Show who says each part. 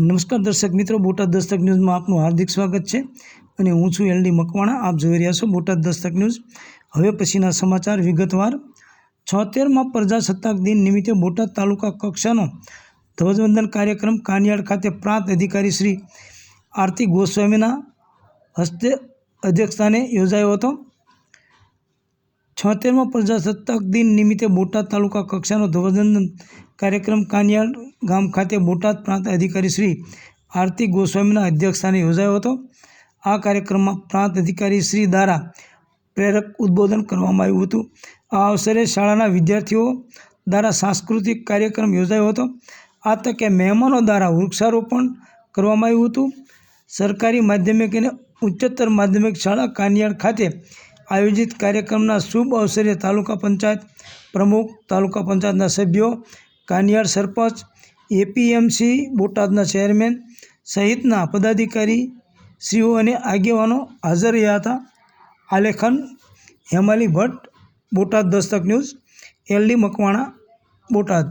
Speaker 1: નમસ્કાર દર્શક મિત્રો, બોટાદ દસ્તક ન્યૂઝમાં આપનું હાર્દિક સ્વાગત છે અને હું છું એલડી મકવાણા. આપ જોઈ રહ્યા છો બોટાદ દસ્તક ન્યૂઝ. હવે પછીના સમાચાર વિગતવાર. છોતેરમાં પ્રજાસત્તાક દિન નિમિત્તે બોટાદ તાલુકા કક્ષાનો ધ્વજવંદન કાર્યક્રમ કાનિયાડ ખાતે પ્રાંત અધિકારી શ્રી આરતી ગોસ્વામીના હસ્તે અધ્યક્ષસ્થાને યોજાયો હતો. છોતેરમાં પ્રજાસત્તાક દિન નિમિત્તે બોટાદ તાલુકા કક્ષાનો ધ્વજવંદન કાર્યક્રમ કાનિયાડ ગામ ખાતે બોટાદ પ્રાંત અધિકારી શ્રી આરતી ગોસ્વામીના અધ્યક્ષસ્થાને યોજાયો હતો. આ કાર્યક્રમમાં પ્રાંત અધિકારી શ્રી દ્વારા પ્રેરક ઉદ્બોધન કરવામાં આવ્યું હતું. આ અવસરે શાળાના વિદ્યાર્થીઓ દ્વારા સાંસ્કૃતિક કાર્યક્રમ યોજાયો હતો. આ તકે મહેમાનો દ્વારા વૃક્ષારોપણ કરવામાં આવ્યું હતું. સરકારી માધ્યમિક અને ઉચ્ચતર માધ્યમિક શાળા કાનિયાળ ખાતે આયોજિત કાર્યક્રમના શુભ અવસરે તાલુકા પંચાયત પ્રમુખ, તાલુકા પંચાયતના સભ્યો, કાનિયાળ સરપંચ એપીએમસી બોટાદના ચેરમેન સહિતના પદાધિકારી શ્રીઓ અને આગેવાનો હાજર રહ્યા હતા. આલેખન હેમાલી ભટ્ટ, બોટાદ દસ્તક ન્યૂઝ એલડી મકવાણા, બોટાદ.